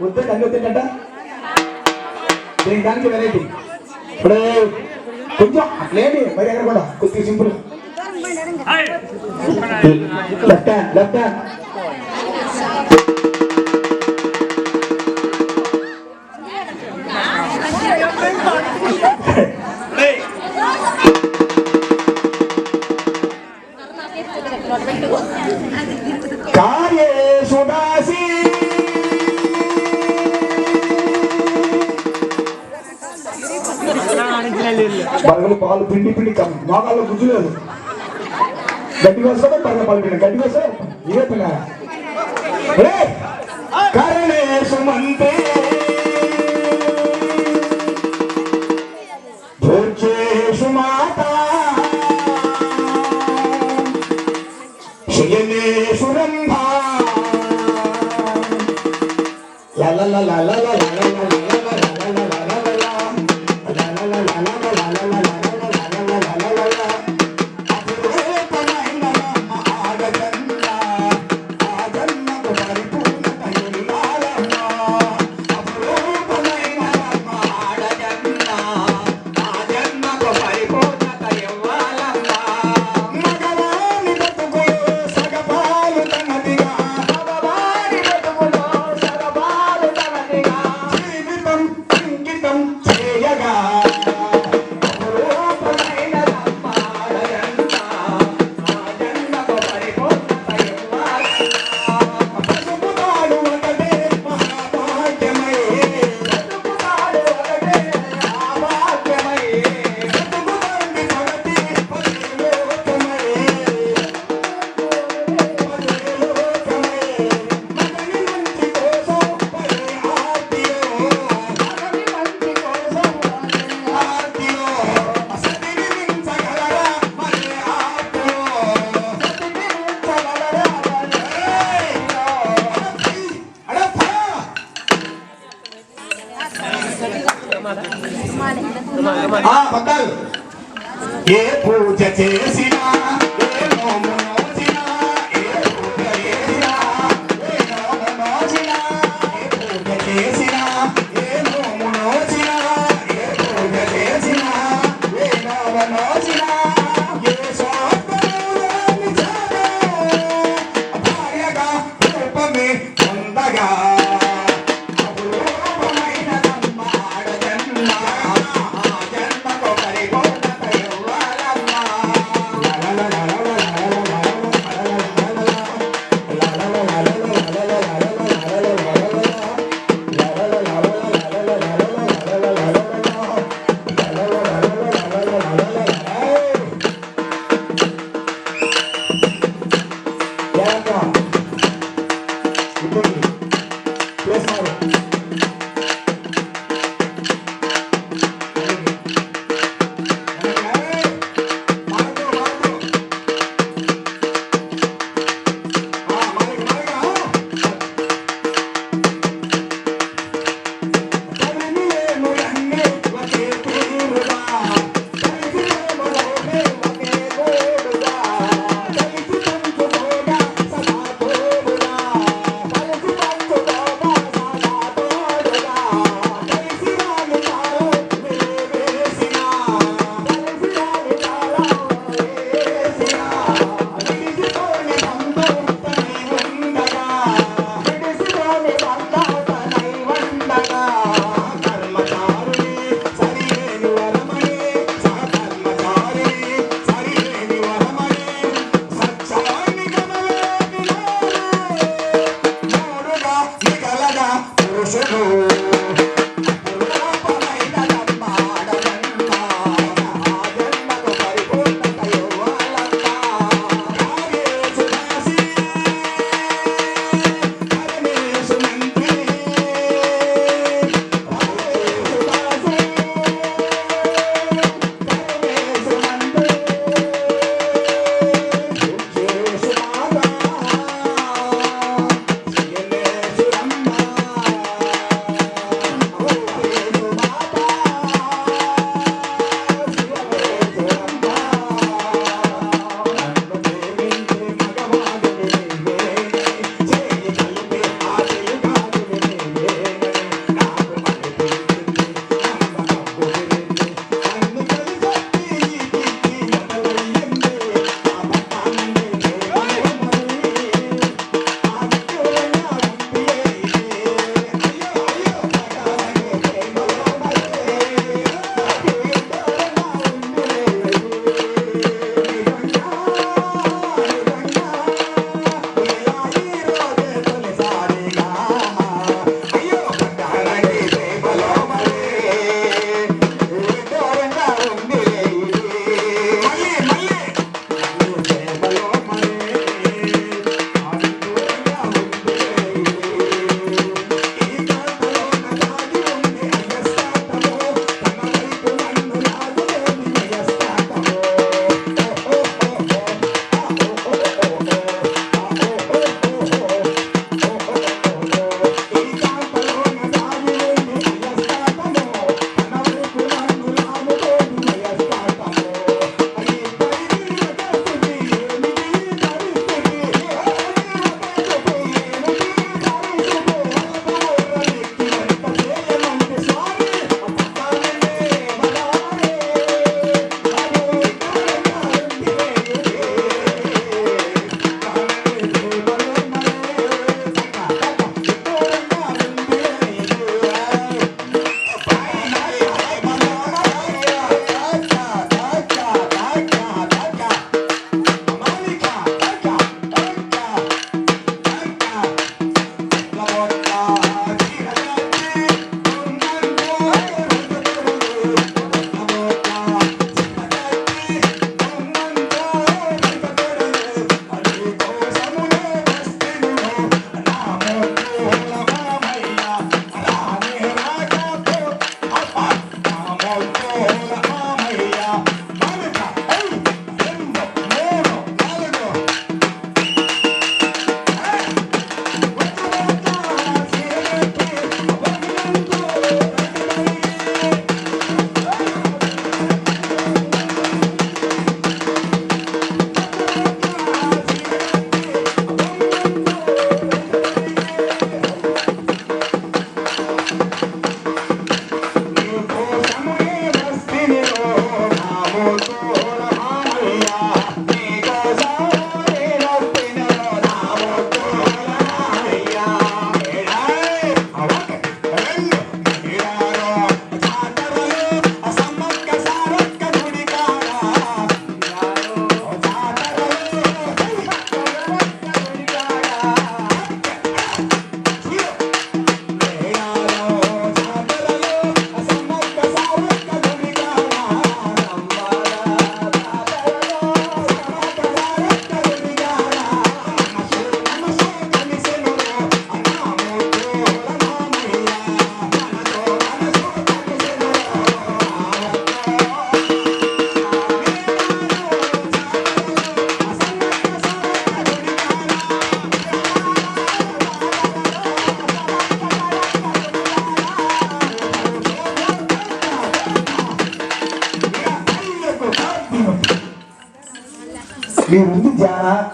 వద్దు కన్ను వద్దంట దీనికి దానికి వెరైటీ ఇప్పుడు కొంచెం అట్లేండి మరి ఎక్కడ కూడా కొద్దిగా simple left hand left hand పాలు పాలు పిండి పిండి మోకాళ్ళు గుజ్జులేదు గడ్డి వస్తే పైన పాలు పిండి. గడ్డి వస్తే ఇదే పిల్ల? కరణేశమంతే. భోజేషు మాత. శయనేషు పూజ చేసినా இப்பொழுது Bye. Thank you. 你回家